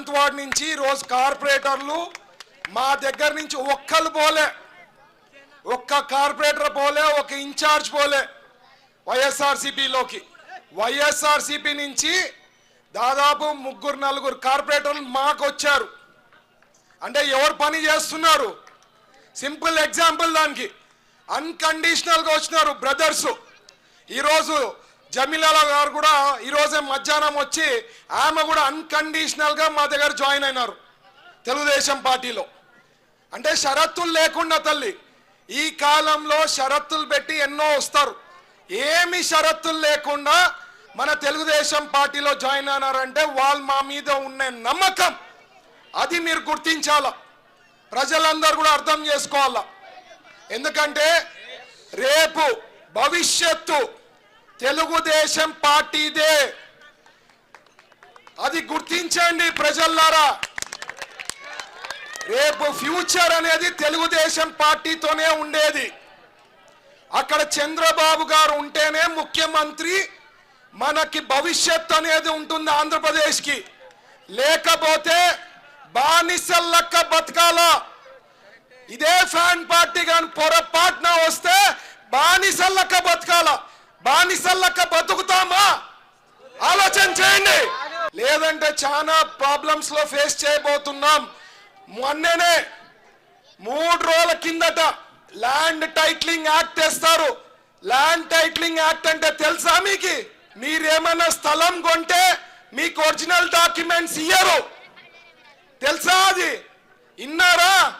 Seventh ward నుంచి రోజు కార్పొరేటర్లు మా దగ్గర నుంచి ఒక్కరు పోలే. ఒక్క కార్పొరేటర్ పోలే ఒక ఇన్ఛార్జ్ పోలే వైఎస్ఆర్సీపీలోకి. వైఎస్ఆర్సీపీ నుంచి దాదాపు ముగ్గురు నలుగురు కార్పొరేటర్లు మాకు వచ్చారు అంటే ఎవరు పని చేస్తున్నారు? సింపుల్ ఎగ్జాంపుల్ దానికి. అన్కండిషనల్గా వచ్చినారు బ్రదర్స్. ఈరోజు జమీలాల గారు కూడా మధ్యాహ్నం వచ్చి ఆమె కూడా అన్కండిషనల్గా మా దగ్గర జాయిన్ అయినారు. తెలుగుదేశం పార్టీలో. అంటే షరతులు లేకుండా తల్లి ఈ కాలంలో షరత్తులు పెట్టి ఎన్నో వస్తారు. ఏమి షరత్తులు లేకుండా మన తెలుగుదేశం పార్టీలో జాయిన్ అయినారంటే వాళ్ళు మా మీద ఉన్న నమ్మకం. అది మీరు గుర్తించాలా? ప్రజలందరూ కూడా అర్థం చేసుకోవాలా? ఎందుకంటే రేపు భవిష్యత్తు తెలుగుదేశం పార్టీదే. అది గుర్తించండి ప్రజల్లారా. రేపు ఫ్యూచర్ అనేది తెలుగుదేశం పార్టీతోనే ఉండేది. అక్కడ చంద్రబాబు గారు ఉంటేనే ముఖ్యమంత్రి మనకి భవిష్యత్ అనేది ఉంటుంది ఆంధ్రప్రదేశ్కి. లేకపోతే బానిసల్లక్క బతకాల. ఇదే ఫ్యాన్ పార్టీ కానీ పొరపాటున వస్తే బానిసల్లక్క బతకాల. బానిసల్లక్క బతుకుతామా? ఆలోచన చేయండి. లేదంటే చాలా ప్రాబ్లమ్స్లో ఫేస్ చేయబోతున్నాం. మొన్ననే మూడు రోజుల కిందట ల్యాండ్ టైట్లింగ్ యాక్ట్ తెస్తారు ల్యాండ్ టైట్లింగ్ యాక్ట్ అంటే తెలుసా మీకు? మీరేమైనా స్థలం కొంటే మీకు ఒరిజినల్ డాక్యుమెంట్స్ ఇయ్యరు. తెలుసా అది? ఇన్నారా?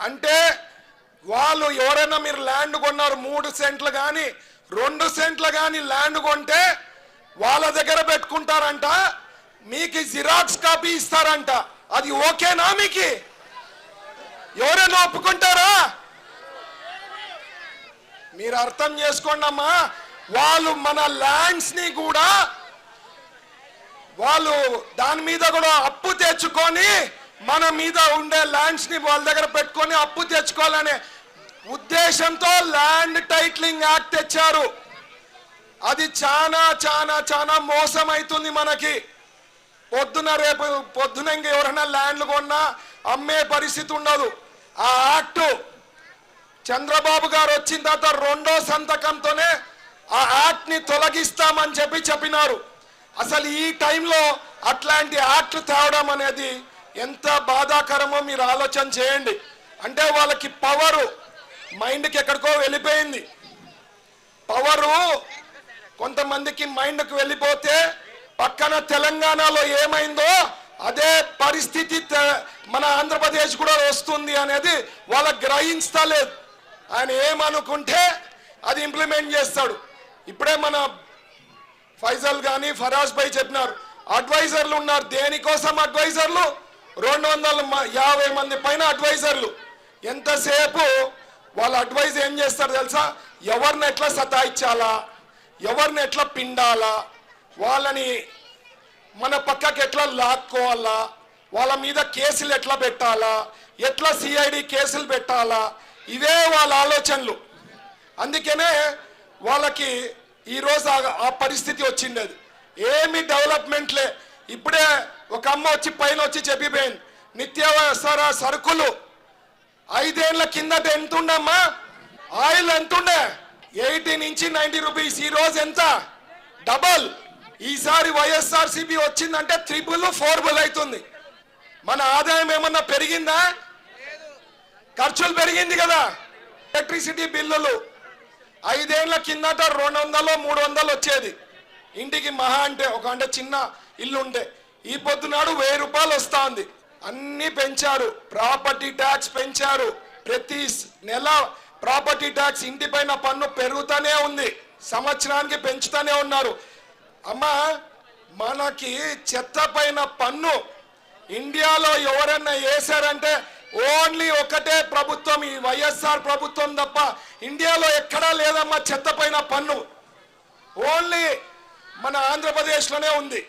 అంటే వాళ్ళు ఎవరైనా మీరు ల్యాండ్ కొన్నారు మూడు సెంట్లు కానీ రెండు సెంట్లు కానీ ల్యాండ్ కొంటే వాళ్ళ దగ్గర పెట్టుకుంటారంట మీకు జిరాక్స్ కాపీ ఇస్తారంట. అది ఓకేనా మీకు? ఎవరైనా ఒప్పుకుంటారా? మీరు అర్థం చేసుకోండి అమ్మా వాళ్ళు మన ల్యాండ్స్ని కూడా వాళ్ళు దాని మీద కూడా అప్పు తెచ్చుకొని మన మీద ఉండే ల్యాండ్స్ని వాళ్ళ దగ్గర పెట్టుకొని అప్పు తెచ్చుకోవాలనే ఉద్దేశంతో ల్యాండ్ టైట్లింగ్ యాక్ట్ తెచ్చారు. అది చాలా చాలా చాలా మోసం అవుతుంది మనకి. పొద్దున రేపు పొద్దున ఇంక ఎవరైనా ల్యాండ్లు కొన్నా అమ్మే పరిస్థితి ఉండదు. ఆ యాక్ట్ చంద్రబాబు గారు వచ్చిన తర్వాత రెండో సంతకంతోనే ఆ యాక్ట్ని తొలగిస్తామని చెప్పి చెప్పినారు. అసలు ఈ టైంలో అట్లాంటి యాక్ట్లు తేవడం అనేది ఎంత బాధాకరమో మీరు ఆలోచన చేయండి. అంటే వాళ్ళకి పవరు మైండ్కి ఎక్కడికో వెళ్ళిపోయింది. పవరు కొంతమందికి మైండ్కు వెళ్ళిపోతే పక్కన తెలంగాణలో ఏమైందో అదే పరిస్థితి మన ఆంధ్రప్రదేశ్ కూడా వస్తుంది అనేది వాళ్ళకి గ్రహించలేదు. ఆయన ఏమనుకుంటే అది ఇంప్లిమెంట్ చేస్తాడు. ఇప్పుడే మన ఫైజల్ కానీ ఫరాజ్ భాయ్ చెప్పినారు. అడ్వైజర్లు ఉన్నారు. దేనికోసం అడ్వైజర్లు రెండు వందల యాభై మంది పైన అడ్వైజర్లు ఎంతసేపు వాళ్ళ అడ్వైజ్ ఏం చేస్తారు తెలుసా? ఎవరిని ఎట్లా సతాయించాలా? ఎవరిని ఎట్లా పిండాలా? వాళ్ళని మన పక్కకి ఎట్లా లాక్కోవాలా? వాళ్ళ మీద కేసులు ఎట్లా పెట్టాలా? ఎట్లా సిఐడి కేసులు పెట్టాలా? ఇవే వాళ్ళ ఆలోచనలు. అందుకనే వాళ్ళకి ఈరోజు ఆ- ఆ పరిస్థితి వచ్చిండేది ఏమి డెవలప్మెంట్లే. ఇప్పుడే ఒక అమ్మ వచ్చి పైన వచ్చి చెప్పిపోయింది. నిత్యావసర సరుకులు. ఐదేళ్ళ కిందట ఎంతుండమ్మా? ఆయిల్ ఎంతుండే? ఎయిటీ నుంచి నైన్టీ రూపీస్. ఈ రోజు ఎంత? డబల్. ఈసారి వైఎస్ఆర్ సిపి వచ్చిందంటే త్రిబుల్ ఫోర్బుల్ అవుతుంది. మన ఆదాయం ఏమన్నా పెరిగిందా? ఖర్చులు పెరిగింది కదా. ఎలక్ట్రిసిటీ బిల్లులు. ఐదేళ్ళ కిందట రెండు వందలు మూడు వందలు వచ్చేది. ఇంటికి మహా అంటే ఒక అంటే చిన్న ఇల్లు ఉంటే ఈ పొద్దునాడు వెయ్యి రూపాయలు వస్తా ఉంది అన్నీ పెంచారు. ప్రాపర్టీ ట్యాక్స్ పెంచారు. ప్రతి నెల ప్రాపర్టీ ట్యాక్స్ ఇంటి పైన పన్ను పెరుగుతూనే ఉంది. సంవత్సరానికి పెంచుతూనే ఉన్నారు. అమ్మా మనకి చెత్త పైన పన్ను ఇండియాలో ఎవరైనా వేశారంటే ఓన్లీ ఒకటే ప్రభుత్వం ఈ వైఎస్ఆర్ ప్రభుత్వం తప్ప ఇండియాలో ఎక్కడా లేదమ్మా చెత్త పైన పన్ను. ఓన్లీ మన ఆంధ్రప్రదేశ్లోనే ఉంది.